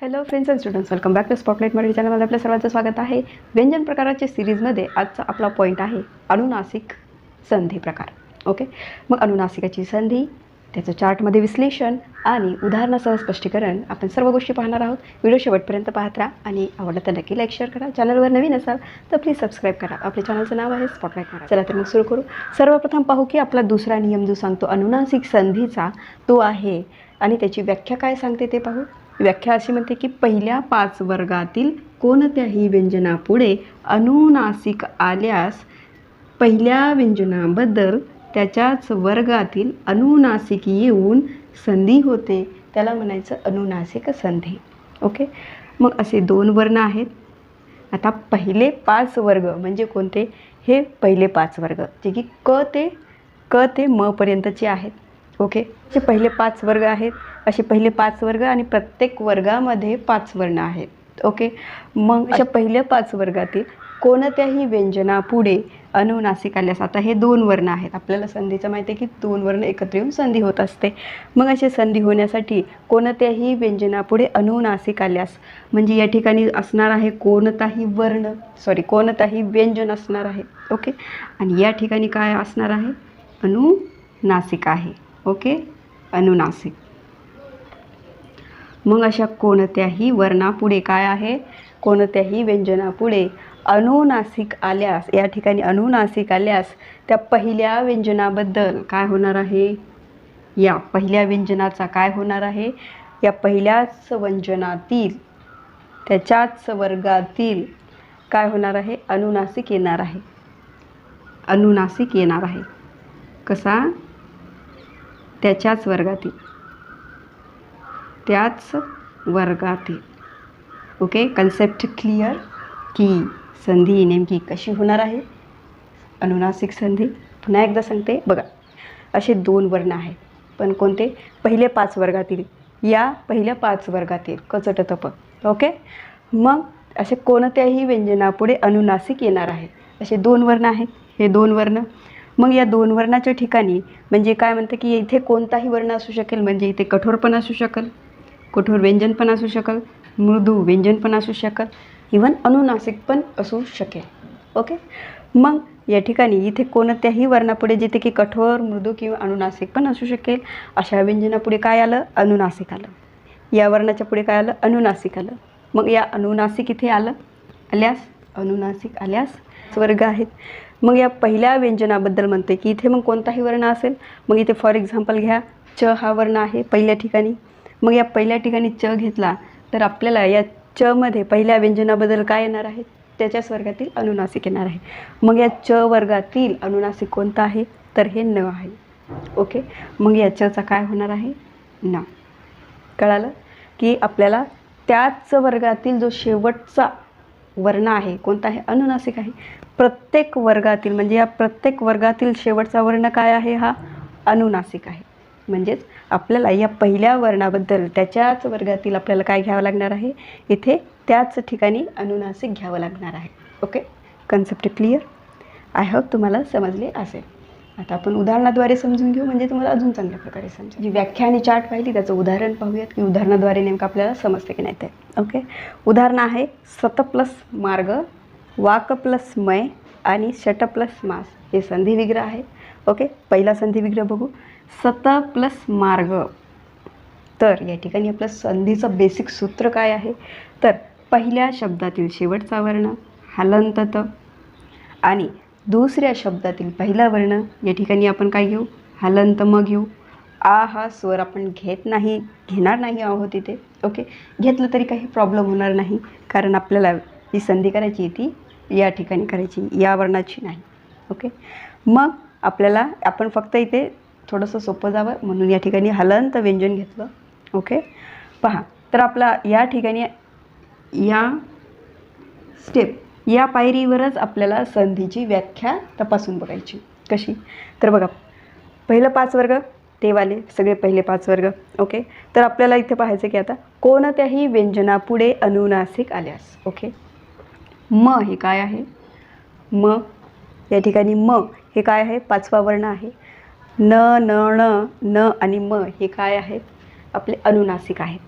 Hello friends and students welcome back to Spotlight Marathi चॅनलमध्ये आपल्या सर्वांचं स्वागत आहे. व्यंजन प्रकाराच्या सिरीजमध्ये आजचा आपला पॉईंट आहे अनुनासिक संधी प्रकार. ओके मग अनुनासिकाची संधी त्याचं चार्टमध्ये विश्लेषण आणि उदाहरणासह स्पष्टीकरण आपण सर्व गोष्टी पाहणार आहोत. व्हिडिओ शेवटपर्यंत पाहत राहा आणि आवडलं तर नक्की लाईक शेअर करा. चॅनलवर नवीन असाल तर प्लीज सबस्क्राईब करा. आपल्या चॅनलचं नाव आहे स्पॉटलाईट करा चला तर मग सुरू करू. सर्वप्रथम पाहू की आपला दुसरा नियम जो सांगतो अनुनासिक संधीचा तो आहे. आणि त्याची व्याख्या काय सांगते ते पाहू. व्याख्या अशी म्हणते की पहिल्या पाच वर्गातील कोणत्याही व्यंजनापुढे अनुनासिक आल्यास पहिल्या व्यंजनाबद्दल त्याच्याच वर्गातील अनुनासिक येऊन संधी होते. त्याला म्हणायचं अनुनासिक संधी. ओके? मग असे दोन वर्ण आहेत. आता पहिले पाच वर्ग म्हणजे कोणते? हे पहिले पाच वर्ग. जे की क ते क ते म पर्यंतचे आहेत. ओके? जे पहिले पाच वर्ग आहेत. असे पहिले पाच वर्ग आणि प्रत्येक वर्गामध्ये पाच वर्ण आहेत. ओके? मग अशा पहिल्या पाच वर्गातील कोणत्याही व्यंजनापुढे अनुनासिक आल्यास आता हे दोन वर्ण आहेत. आपल्याला संधीचं माहिती आहे की दोन वर्ण एकत्र येऊन संधी होत असते. मग असे संधी होण्यासाठी कोणत्याही व्यंजनापुढे अनुनासिक आल्यास म्हणजे या ठिकाणी असणार आहे कोणताही वर्ण सॉरी कोणताही व्यंजन असणार आहे. ओके? आणि या ठिकाणी काय असणार आहे? अनुनासिक आहे. ओके? अनुनासिक मग अशा कोणत्याही वर्णापुढे काय आहे? कोणत्याही व्यंजनापुढे अनुनासिक आल्यास या ठिकाणी अनुनासिक आल्यास त्या पहिल्या व्यंजनाबद्दल काय होणार आहे? या पहिल्या व्यंजनाचा काय होणार आहे? या पहिल्याच व्यंजनातील त्याच्याच वर्गातील काय होणार आहे? अनुनासिक येणार आहे. अनुनासिक येणार आहे. कसा? त्याच्याच वर्गातील. त्याच वर्गातील. ओके कन्सेप्ट क्लिअर की संधी नेमकी कशी होणार आहे? अनुनासिक संधी. पुन्हा एकदा सांगते. बघा असे दोन वर्ण आहेत. पण कोणते? पहिले पाच वर्गातील. या पहिल्या पाच वर्गातील. कचट तप ओके मग असे कोणत्याही व्यंजनापुढे अनुनासिक येणार आहे. असे दोन वर्ण आहेत. हे दोन वर्ण. मग या दोन वर्णाच्या ठिकाणी म्हणजे काय म्हणतं की इथे कोणताही वर्ण असू शकेल म्हणजे इथे कठोर पण असू शकेल. कठोर व्यंजन पण असू शकेल मृदू व्यंजन पण असू शकेल इवन अनुनासिक पण असू शकेल. ओके मग या ठिकाणी इथे कोणत्याही वर्णापुढे जिथे की कठोर मृदू किंवा अनुनासिक पण असू शकेल अशा व्यंजनापुढे काय आलं? अनुनासिक आलं. या वर्णाच्या पुढे काय आलं? अनुनासिक आलं. मग या अनुनासिक इथे आलं आल्यास अनुनासिक आल्यास वर्ग आहेत. मग या पहिल्या व्यंजनाबद्दल म्हणते की इथे मग कोणताही वर्ण असेल? मग इथे फॉर एक्झाम्पल घ्या च हा वर्ण आहे पहिल्या ठिकाणी. मग या पहिल्या ठिकाणी च घेतला तर आपल्याला या चमध्ये पहिल्या व्यंजनाबद्दल काय येणार आहे? त्याच्याच वर्गातील अनुनासिक येणार आहे. मग या च वर्गातील अनुनासिक कोणता आहे? तर हे न आहे. ओके? मग या चचा काय होणार आहे? न. कळालं? की आपल्याला त्याच वर्गातील जो शेवटचा वर्ण आहे कोणता आहे? अनुनासिक आहे. प्रत्येक वर्गातील म्हणजे या प्रत्येक वर्गातील शेवटचा वर्ण काय आहे हा? अनुनासिक आहे. म्हणजेच आपल्याला या पहिल्या वर्णाबद्दल त्याच्याच वर्गातील आपल्याला काय घ्यावं लागणार आहे? इथे त्याच ठिकाणी अनुनासिक घ्यावं लागणार आहे. Okay concept clear I hope तुम्हाला समजले असेल. आता आपण उदाहरणाद्वारे समजून घेऊ म्हणजे तुम्हाला अजून चांगल्या प्रकारे समजेल. जी व्याख्या आणि चार्ट पाहिली त्याचं उदाहरण पाहूयात की उदाहरणाद्वारे नेमकं आपल्याला समजते की नाही ते. ओके उदाहरण आहे सत प्लस मार्ग वाक प्लस मय आणि शट प्लस मास. हे संधिविग्रह आहे. ओके पहिला संधी विग्रह बघू. सत प्लस मार्ग. तर या ठिकाणी आपलं संधीचं बेसिक सूत्र काय आहे? तर पहिल्या शब्दातील शेवटचा वर्ण हलंतत. आणि दुसऱ्या शब्दातील पहिला वर्ण या ठिकाणी आपण काय घेऊ? हलंत मग घेऊ. आ हा स्वर आपण घेत नाही घेणार नाही आहोत इथे. ओके घेतलं तरी काही प्रॉब्लेम होणार नाही कारण आपल्याला ही संधी करायची ती या ठिकाणी करायची या वर्णाची नाही. ओके मग आपल्याला आपण फक्त इथे थोडंसं सोपं जावं. म्हणून या ठिकाणी हलंत व्यंजन घेतलं. ओके पहा तर आपला या ठिकाणी या स्टेप या पायरीवरच आपल्याला संधीची व्याख्या तपासून बघायची. कशी? तर बघा पहिलं पाच वर्ग ते वाले सगळे पहिले पाच वर्ग. ओके तर आपल्याला इथे पाहायचं की आता कोणत्याही व्यंजनापुढे अनुनासिक आल्यास. ओके म हे काय आहे? म या ठिकाणी म हे काय आहे? पाचवा वर्ण आहे. न न ण न आणि म हे काय आहेत? आपले अनुनासिक आहेत.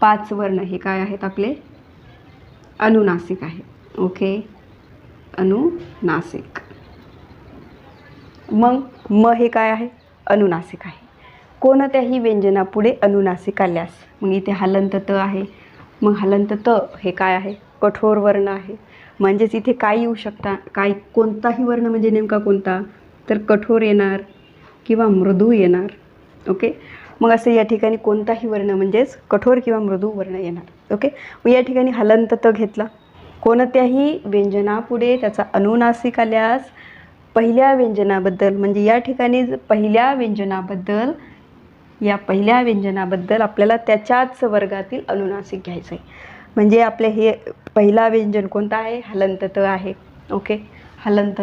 पाच वर्ण हे काय आहेत आपले? अनुनासिक आहे ओके? अनुनासिक. मग म हे काय आहे? अनुनासिक आहे. कोणत्याही व्यंजनापुढे अनुनासिक आल्यास मग इथे हलंत त आहे. मग हलंत त हे काय आहे? कठोर वर्ण आहे. म्हणजेच इथे काय येऊ शकता? काय कोणताही वर्ण म्हणजे नेमका कोणता? तर कठोर येणार. किंवा मृदू येणार ओके? मग असं या ठिकाणी कोणताही वर्ण म्हणजेच कठोर किंवा मृदू वर्ण येणार ओके? मग या ठिकाणी हलंत त घेतला. कोणत्याही व्यंजनापुढे त्याचा अनुनासिक आल्यास पहिल्या व्यंजनाबद्दल म्हणजे या ठिकाणी ज- पहिल्या व्यंजनाबद्दल या पहिल्या व्यंजनाबद्दल आपल्याला त्याच्याच वर्गातील अनुनासिक घ्यायचं आहे म्हणजे आपले हे पहिला व्यंजन कोणतं आहे? हलंत आहे ओके? हलंत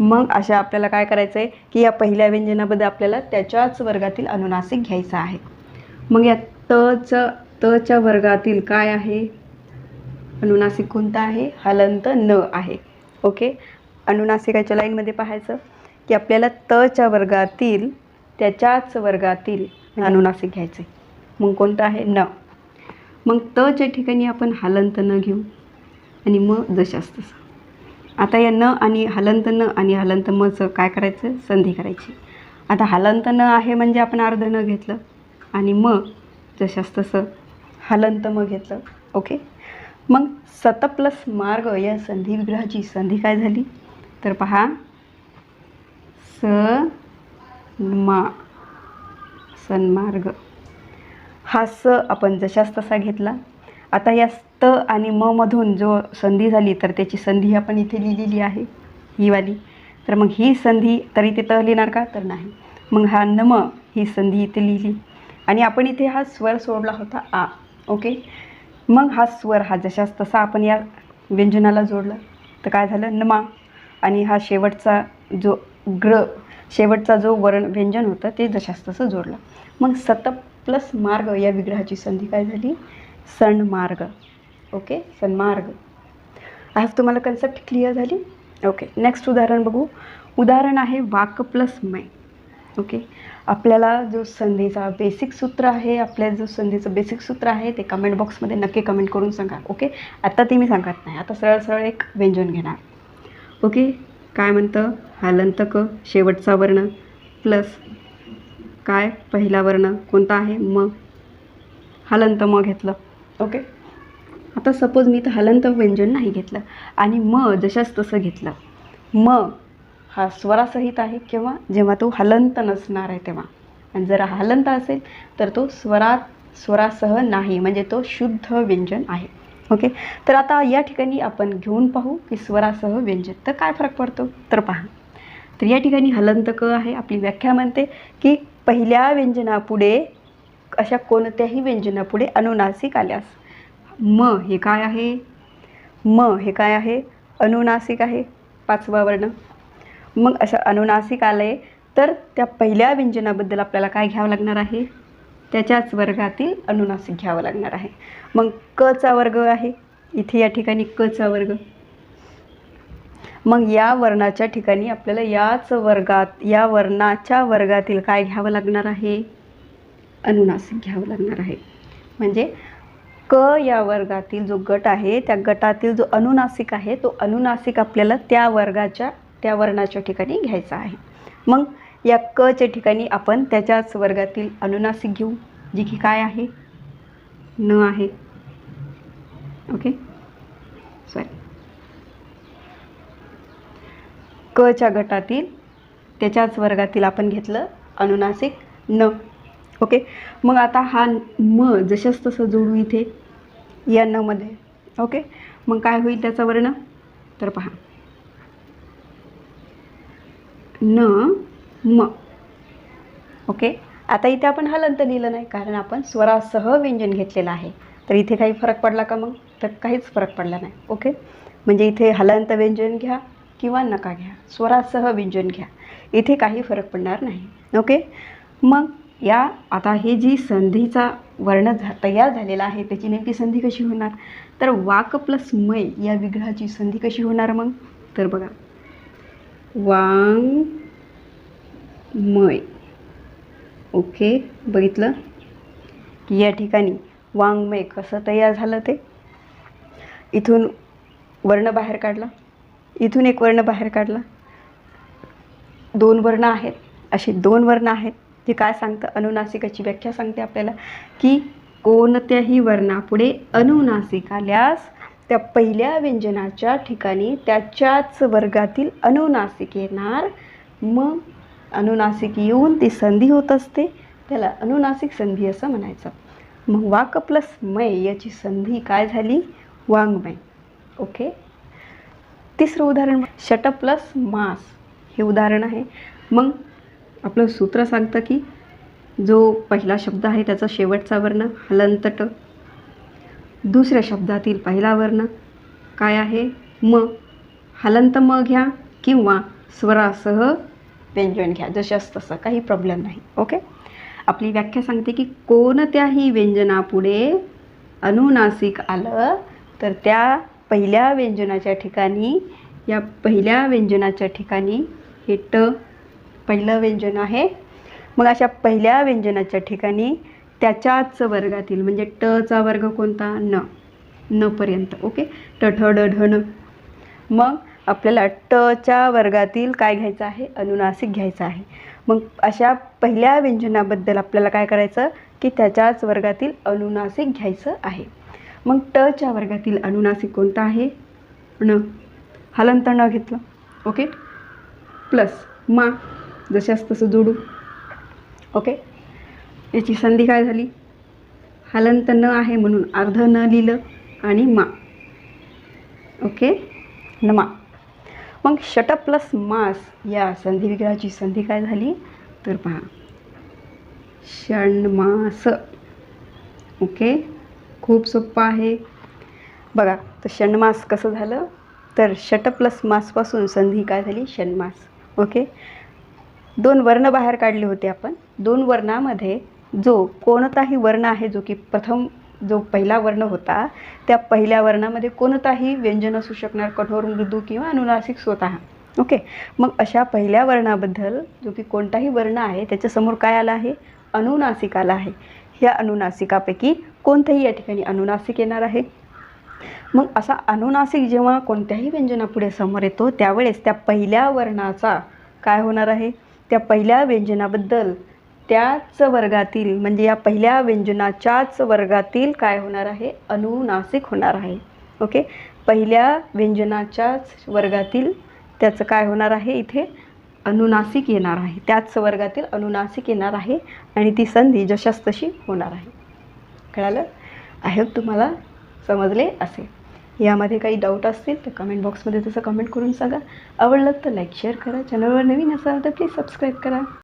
मग अशा आपल्याला काय करायचं आहे की या पहिल्या व्यंजनामध्ये आपल्याला त्याच्याच वर्गातील अनुनासिक घ्यायचा आहे. मग या तचं तच्या वर्गातील काय आहे? अनुनासिक कोणता आहे? हलंत न आहे. ओके? अनुनासिकाच्या लाईनमध्ये पाहायचं की आपल्याला तच्या वर्गातील त्याच्याच वर्गातील अनुनासिक घ्यायचे मग कोणतं आहे? न. मग तच्या ठिकाणी आपण हलंत न घेऊ. आणि मग जशास तसं. आता या न आणि हलंत न आणि हलंत मचं काय करायचं? संधी करायची. आता हलंत न आहे म्हणजे आपण अर्ध न घेतलं आणि मग जशास तसं हलंत मग घेतलं. ओके? मग सत प्लस मार्ग या संधी विग्रहाची संधी काय झाली? तर पहा. स मा सन्मार्ग. हा स आपण जशास तसा घेतला. आता या स्त आणि म मधून जो संधी झाली तर त्याची संधी आपण इथे लिहिलेली आहे ही वाली. तर मग ही संधी तर इथे त लिहिणार का? तर नाही. मग हा नम ही संधी इथे लिहिली. आणि आपण इथे हा स्वर सोडला होता आ ओके? मग हा स्वर हा जशास तसा आपण या व्यंजनाला जोडला. तर काय झालं? नमा आणि हा शेवटचा जो ग्र शेवटचा जो वर्ण व्यंजन होतं ते जशास तसं जोडलं. मग सत प्लस मार्ग या विग्रहाची संधी काय झाली? सणमार्ग. ओके सन्मार्ग आज तुम्हाला कन्सेप्ट क्लिअर झाली? ओके नेक्स्ट उदाहरण बघू. उदाहरण आहे वाक प्लस मै ओके आपल्याला जो संधीचा बेसिक सूत्र आहे आपल्या जो संधीचं बेसिक सूत्र आहे ते कमेंट बॉक्समध्ये नक्की कमेंट करून सांगा. ओके आत्ता ते मी सांगत नाही. आता सरळ सरळ एक व्यंजन घेणार. ओके काय म्हणतं? हालंतक शेवटचा वर्ण प्लस काय? पहिला वर्ण कोणता आहे? म. हलंत म घेतलं. ओके? आता सपोज मी तर हलंत व्यंजन नाही घेतलं आणि म जशाच तसं घेतलं. म हा स्वरासहित आहे किंवा जेव्हा तो हलंत नसणार आहे तेव्हा. आणि जर हलंत असेल तर तो स्वरात स्वरासह नाही म्हणजे तो शुद्ध व्यंजन आहे. ओके? तर आता या ठिकाणी आपण घेऊन पाहू की स्वरासह व्यंजन. तर काय फरक पडतो? तर पहा. तर या ठिकाणी हलंत क आहे. आपली व्याख्या म्हणते की पहिल्या व्यंजनापुढे अशा कोणत्याही व्यंजनापुढे अनुनासिक आल्यास. म हे काय आहे? म हे काय आहे? अनुनासिक आहे. पाचवा वर्ण. मग असं अनुनासिक आलंय तर त्या पहिल्या व्यंजनाबद्दल आपल्याला काय घ्यावं लागणार आहे? त्याच्याच वर्गातील अनुनासिक घ्यावं लागणार आहे. मग कचा वर्ग आहे. इथे या ठिकाणी कचा वर्ग. मग या वर्णाच्या ठिकाणी आपल्याला याच वर्गात या वर्णाच्या वर्गातील काय घ्यावं लागणार आहे? अनुनासिक घ्यावं लागणार आहे. म्हणजे क या वर्गातील जो गट आहे त्या गटातील जो अनुनासिक आहे तो अनुनासिक आपल्याला त्या वर्गाच्या त्या वर्णाच्या ठिकाणी घ्यायचा आहे. मग या कच्या ठिकाणी आपण त्याच्याच वर्गातील अनुनासिक घेऊ जी की काय आहे? न आहे. ओके? सॉरी कच्या गटातील त्याच्याच वर्गातील आपण घेतलं अनुनासिक न. ओके मग आता हा म जशाच तसं जोडू इथे या न मध्ये ओके मग काय होईल त्याचा वर्ण तर पहा. न म. ओके आता इथे आपण हलंत लिहिलं नाही कारण आपण स्वरासह व्यंजन घेतलेलं आहे. तर इथे काही फरक पडला का मग? तर काहीच फरक पडला नाही. ओके म्हणजे इथे हलंत व्यंजन घ्या किंवा नका घ्या. स्वरासह व्यंजन घ्या. इथे काही फरक पडणार नाही. ओके मग या आता हे जी संधीचा वर्ण झा तयार झालेला आहे त्याची नेमकी संधी कशी होणार? तर वाक प्लस मय या विग्रहाची संधी कशी होणार मग? तर बघा. वांग मय. ओके बघितलं? की या ठिकाणी वाङ्मय कसं तयार झालं ते? इथून वर्ण बाहेर काढला. इथून एक वर्ण बाहेर काढला. दोन वर्ण आहेत. असे दोन वर्ण आहेत. ते काय सांगतं? अनुनासिकाची व्याख्या सांगते आपल्याला की कोणत्याही वर्णापुढे अनुनासिक आल्यास त्या पहिल्या व्यंजनाच्या ठिकाणी त्याच्याच वर्गातील अनुनासिक येणार. मग अनुनासिक येऊन ती संधी होत असते. त्याला अनुनासिक संधी असं म्हणायचं. मग वाक प्लस मय याची संधी काय झाली? वाङ्मय. ओके? तिसरं उदाहरण शट प्लस मास. हे उदाहरण आहे. मग आपलं सूत्र सांगतं की जो पहिला शब्द आहे त्याचा शेवटचा वर्ण हलंत ट दुसऱ्या शब्दातील पहिला वर्ण काय आहे? म. हलंत म घ्या किंवा स्वरासह व्यंजन घ्या. जशास तसं काही प्रॉब्लेम नाही. ओके आपली व्याख्या सांगते की कोणत्याही व्यंजनापुढे अनुनासिक आलं तर त्या पहिल्या व्यंजनाच्या ठिकाणी या पहिल्या व्यंजनाच्या ठिकाणी हे ट पहिलं व्यंजन आहे. मग अशा पहिल्या व्यंजनाच्या ठिकाणी त्याच्याच वर्गातील म्हणजे टचा वर्ग कोणता? न. न पर्यंत. ओके? ट ठ ड ढ न. मग आपल्याला टच्या वर्गातील काय घ्यायचं आहे? अनुनासिक घ्यायचं आहे. मग अशा पहिल्या व्यंजनाबद्दल आपल्याला काय करायचं? की त्याच्याच वर्गातील अनुनासिक घ्यायचं आहे. मग टच्या वर्गातील अनुनासिक कोणता आहे? न. हलंत न घेतलं. ओके? प्लस मा. जशास तसं जोडू. ओके याची संधी काय झाली? हलंत न आहे म्हणून अर्ध न लिहिलं आणि मा. ओके नमा मग षट प्लस मास या संधी विग्रहाची संधी काय झाली? तर पहा. षण्मास ओके खूप सोपं आहे. बघा तर षण्मास कसं झालं? तर षट प्लस मासपासून संधी काय झाली? षण्मास ओके दोन वर्ण बाहेर काढले होते आपण. दोन वर्णामध्ये जो कोणताही वर्ण आहे जो की प्रथम जो पहिला वर्ण होता त्या पहिल्या वर्णामध्ये कोणताही व्यंजन असू शकणार कठोर मृदू किंवा अनुनासिक स्वतः ओके? मग अशा पहिल्या वर्णाबद्दल जो की कोणताही वर्ण आहे त्याच्यासमोर काय आला आहे? अनुनासिक आला आहे. ह्या अनुनासिकापैकी कोणतंही या ठिकाणी अनुनासिक येणार आहे? मग असा अनुनासिक जेव्हा कोणत्याही व्यंजनापुढे समोर येतो त्यावेळेस त्या पहिल्या वर्णाचा काय होणार आहे? त्या पहिल्या व्यंजनाबद्दल त्याच वर्गातील म्हणजे या पहिल्या व्यंजनाच्याच वर्गातील काय होणार आहे? अनुनासिक होणार आहे. ओके? पहिल्या व्यंजनाच्याच वर्गातील त्याचं काय होणार आहे इथे? अनुनासिक येणार आहे. त्याच वर्गातील अनुनासिक येणार आहे आणि ती संधी जशास तशी होणार आहे. कळालं? आय होप तुम्हाला समजले असेल. यामध्ये काही डाऊट असतील तर कमेंट बॉक्समध्ये तसं कमेंट करून सांगा. आवडलं तर लाईक शेअर करा. चॅनलवर नवीन असाल तर प्लीज सबस्क्राईब करा.